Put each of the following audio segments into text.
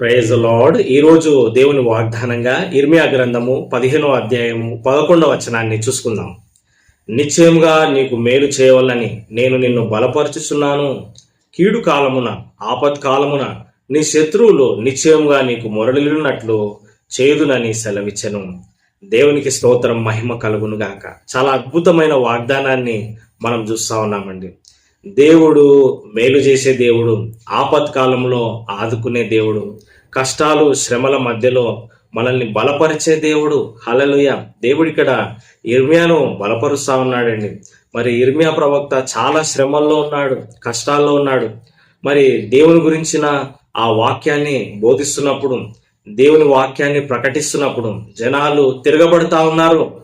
Praise lord ఈరోజు దేవుని వాగ్దానంగా ఇర్మియా గ్రంథము పదిహేనో అధ్యాయము పదకొండవ వచనాన్ని చూసుకుందాం. నిశ్చయముగా నీకు మేలు చేయవలని నేను నిన్ను బలపరుచుచున్నాను. కీడు కాలమున ఆపత్ కాలమున నీ శత్రువులు నిశ్చయముగా నీకు మొరలినట్లు చేదునని సెలవిచ్చను. దేవునికి స్తోత్రం మహిమ కలుగునుగాక చాలా అద్భుతమైన వాగ్దానాన్ని మనం చూస్తా ఉన్నామండి. దేవుడు మేలు చేసే దేవుడు ఆపత్కాలంలో ఆదుకునే దేవుడు కష్టాలు శ్రమల మధ్యలో మనల్ని బలపరిచే దేవుడు. హలలుయ దేవుడు ఇక్కడ ఇర్మియాను బలపరుస్తా ఉన్నాడండి. మరి ఇర్మియా ప్రవక్త చాలా శ్రమల్లో ఉన్నాడు కష్టాల్లో ఉన్నాడు. మరి దేవుని గురించిన ఆ వాక్యాన్ని బోధిస్తున్నప్పుడు దేవుని వాక్యాన్ని ప్రకటిస్తున్నప్పుడు జనాలు తిరగబడుతా ఉన్నారు.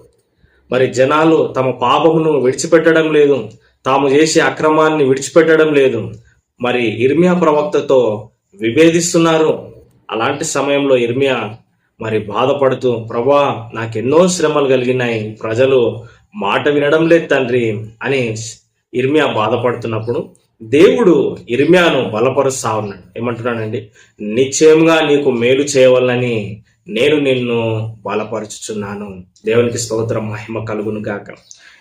మరి జనాలు తమ పాపమును విడిచిపెట్టడం లేదు తాము చేసే అక్రమాన్ని విడిచిపెట్టడం లేదు. మరి ఇర్మియా ప్రవక్తతో విభేదిస్తున్నారు. అలాంటి సమయంలో ఇర్మియా మరి బాధపడుతూ ప్రభా నాకెన్నో శ్రమలు కలిగినాయి. ప్రజలు మాట వినడం లేదు తండ్రి అని ఇర్మియా బాధపడుతున్నప్పుడు దేవుడు ఇర్మియాను బలపరుస్తా ఉన్నాడు. ఏమంటున్నాడండి? నిశ్చయంగా నీకు మేలు చేయవాలని నేను నిన్ను బలపరుచుచున్నాను. దేవునికి స్తోత్రం మహిమ కలుగును గాక.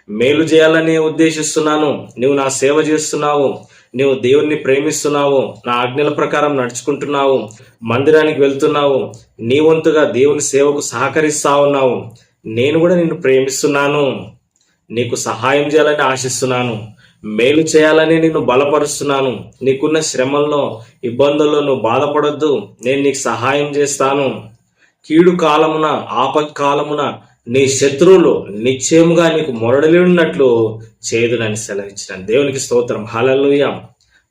మేలు చేయాలని ఉద్దేశిస్తున్నాను. నువ్వు నా సేవ చేస్తున్నావు. నువ్వు దేవుణ్ణి ప్రేమిస్తున్నావు. నా ఆజ్ఞల ప్రకారం నడుచుకుంటున్నావు. మందిరానికి వెళ్తున్నావు. నీ వంతుగా దేవుని సేవకు సహకరిస్తా ఉన్నావు. నేను కూడా నిన్ను ప్రేమిస్తున్నాను. నీకు సహాయం చేయాలని ఆశిస్తున్నాను. మేలు చేయాలని నిన్ను బలపరుస్తున్నాను. నీకున్న శ్రమల్లో ఇబ్బందుల్లో నువ్వు బాధపడొద్దు. నేను నీకు సహాయం చేస్తాను. కీడు కాలమున ఆపత్ కాలమున నీ శత్రువులు నిశ్చయముగా నీకు మొరడలిన్నట్లు చేయదునని సెలవిచ్చిన దేవునికి స్తోత్రం. హలలుయ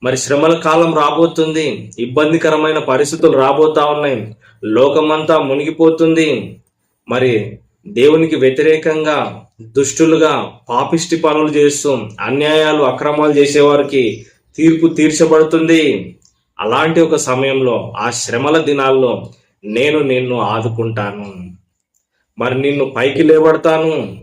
మరి శ్రమల కాలం రాబోతుంది. ఇబ్బందికరమైన పరిస్థితులు రాబోతా ఉన్నాయి. లోకమంతా మునిగిపోతుంది. మరి దేవునికి వ్యతిరేకంగా దుష్టులుగా పాపిష్టి పనులు చేస్తూ అన్యాయాలు అక్రమాలు చేసేవారికి తీర్పు తీర్చబడుతుంది. అలాంటి ఒక సమయంలో ఆ శ్రమల దినాల్లో నేను నిన్ను ఆదుకుంటాను. మరి నిన్ను పైకి లేబడతాను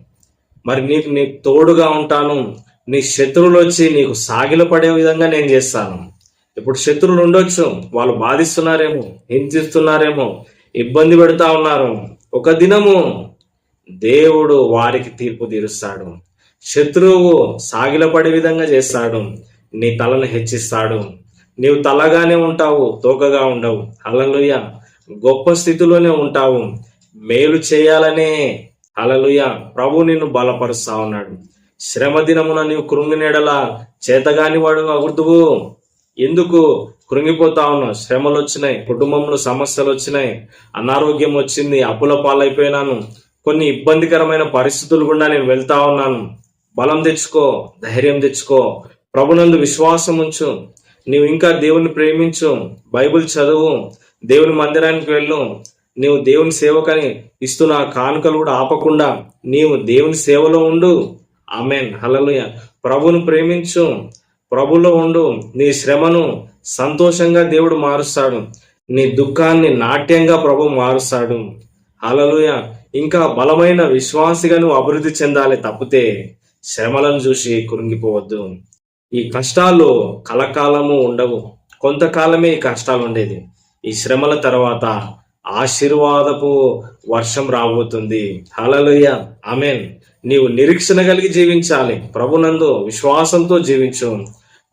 మరి నీకు నీకు తోడుగా ఉంటాను. నీ శత్రువులు వచ్చి నీకు సాగిల పడే విధంగా నేను చేస్తాను. ఇప్పుడు శత్రువులు ఉండొచ్చు. వాళ్ళు బాధిస్తున్నారేమో హింసిస్తున్నారేమో ఇబ్బంది పెడతా ఉన్నారు. ఒక దినము దేవుడు వారికి తీర్పు తీరుస్తాడు. శత్రువు సాగిలపడే విధంగా చేస్తాడు. నీ తలను హెచ్చిస్తాడు. నీవు తలగానే ఉంటావు తోకగా ఉండవు. అలలుయ గొప్ప స్థితిలోనే ఉంటావు. మేలు చేయాలనే అలలుయ ప్రభు నిన్ను బలపరుస్తా ఉన్నాడు. శ్రమ దినమున నీవు కృంగినేడలా చేతగాని వాడు అగుతువు ఎందుకు? కృంగిపోతా ఉన్నావు. శ్రమలు వచ్చినాయి కుటుంబంలో సమస్యలు వచ్చినాయి అనారోగ్యం వచ్చింది అప్పుల పాలైపోయినాను. కొన్ని ఇబ్బందికరమైన పరిస్థితులు గుండా నేను వెళ్తా ఉన్నాను. బలం తెచ్చుకో ధైర్యం తెచ్చుకో. ప్రభునందు విశ్వాసం ఉంచు. నీవు ఇంకా దేవుని ప్రేమించు. బైబిల్ చదువు. దేవుని మందిరానికి వెళ్ళు. నీవు దేవుని సేవకని ఇస్తున్న కానుకలు కూడా ఆపకుండా నీవు దేవుని సేవలో ఉండు. ఆమెన్. హలలుయ ప్రభును ప్రేమించు. ప్రభులో ఉండు. నీ శ్రమను సంతోషంగా దేవుడు మారుస్తాడు. నీ దుఃఖాన్ని నాట్యంగా ప్రభు మారుస్తాడు. హలలుయ ఇంకా బలమైన విశ్వాసిగా నువ్వు అభివృద్ధి చెందాలి తప్పితే శ్రమలను చూసి కురింగిపోవద్దు ఈ కష్టాలు కలకాలము ఉండవు. కొంతకాలమే ఈ కష్టాలు ఉండేది. ఈ శ్రమల తర్వాత ఆశీర్వాదపు వర్షం రాబోతుంది. Hallelujah amen. నీవు నిరీక్షణ కలిగి జీవించాలి. ప్రభునందు విశ్వాసంతో జీవించు.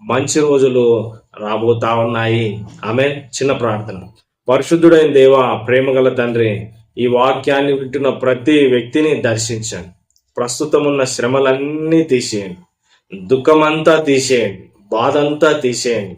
మంచి రోజులు రాబోతా ఉన్నాయి. ఆమె చిన్న ప్రార్థన. పరిశుద్ధుడైన దేవ ప్రేమగల తండ్రి ఈ వాక్యాన్ని వింటున్న ప్రతి వ్యక్తిని దర్శించండి. ప్రస్తుతం ఉన్న శ్రమలన్నీ తీసేయండి. దుఃఖమంతా తీసేయండి. బాధంతా తీసేయండి.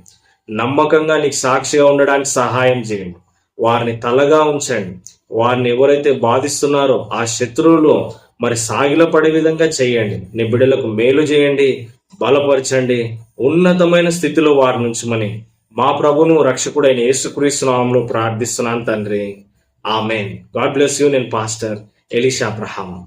నమ్మకంగా నీకు సాక్షిగా ఉండడానికి సహాయం చేయండి. వారిని తలగా ఉంచండి. వారిని ఎవరైతే బాధిస్తున్నారో ఆ శత్రువులు మరి సాగిల పడే విధంగా చేయండి. నీ బిడ్డలకు మేలు చేయండి బలపరచండి. ఉన్నతమైన స్థితిలో వారి నుంచి మని మా ప్రభును రక్షకుడైన యేసుక్రీస్తునామంలో ప్రార్థిస్తున్నాను తండ్రి. ఆమెన్. God bless you. నేను pastor Elisha Abraham